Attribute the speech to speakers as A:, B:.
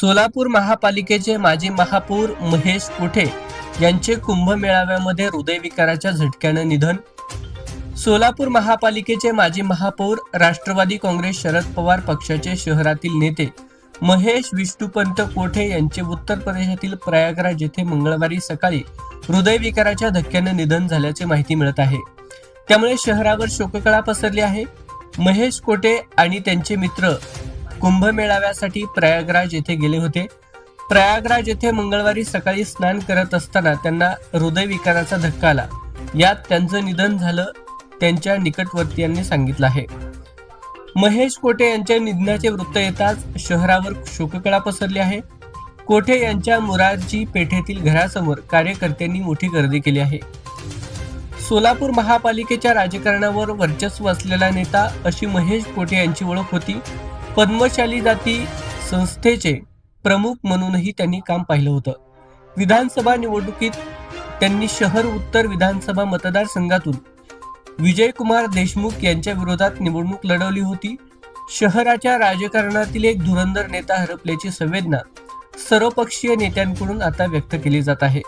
A: सोलापूर महापालिकेचे माजी महापौर महेश कोठे यांचे कुंभमेळाव्यामध्ये हृदयविकाराच्या झटक्यानं निधन. सोलापूर महापालिकेचे माजी महापौर राष्ट्रवादी काँग्रेस शरद पवार पक्षाचे शहरातील नेते महेश विष्णुपंत कोठे यांचे उत्तर प्रदेशातील प्रयागराज येथे मंगळवारी सकाळी हृदयविकाराच्या धक्क्यानं निधन झाल्याचे माहिती मिळत आहे. त्यामुळे शहरावर शोककळा पसरली आहे. महेश कोटे आणि त्यांचे मित्र कुंभमेळाव्यासाठी प्रयागराज येथे गेले होते. प्रयागराज येथे मंगळवारी सकाळी स्नान करत असताना त्यांना हृदयविकाराचा धक्का आला. यात त्यांचं निधन झालं त्यांच्या निकटवर्तीयांनी सांगितलं आहे. महेश कोटे यांच्या निधनाचे वृत्त येताच शहरावर शोककळा पसरली आहे. कोठे यांच्या मुरारजी पेठेतील घरासमोर कार्यकर्त्यांनी मोठी गर्दी केली आहे. सोलापूर महापालिकेच्या राजकारणावर वर्चस्व असलेला नेता अशी महेश कोटे यांची ओळख होती? पद्मशाली जाती संस्थेचे प्रमुख म्हणूनही त्यांनी काम पाहिलं होतं. विधानसभा निवडणुकीत त्यांनी शहर उत्तर विधानसभा मतदारसंघातून विजयकुमार देशमुख यांच्या विरोधात निवडणूक लढवली होती. शहराच्या राजकारणातील एक धुरंधर नेता हरपल्याची संवेदना सर्वपक्षीय नेत्यांकडून आता व्यक्त केली जात आहे.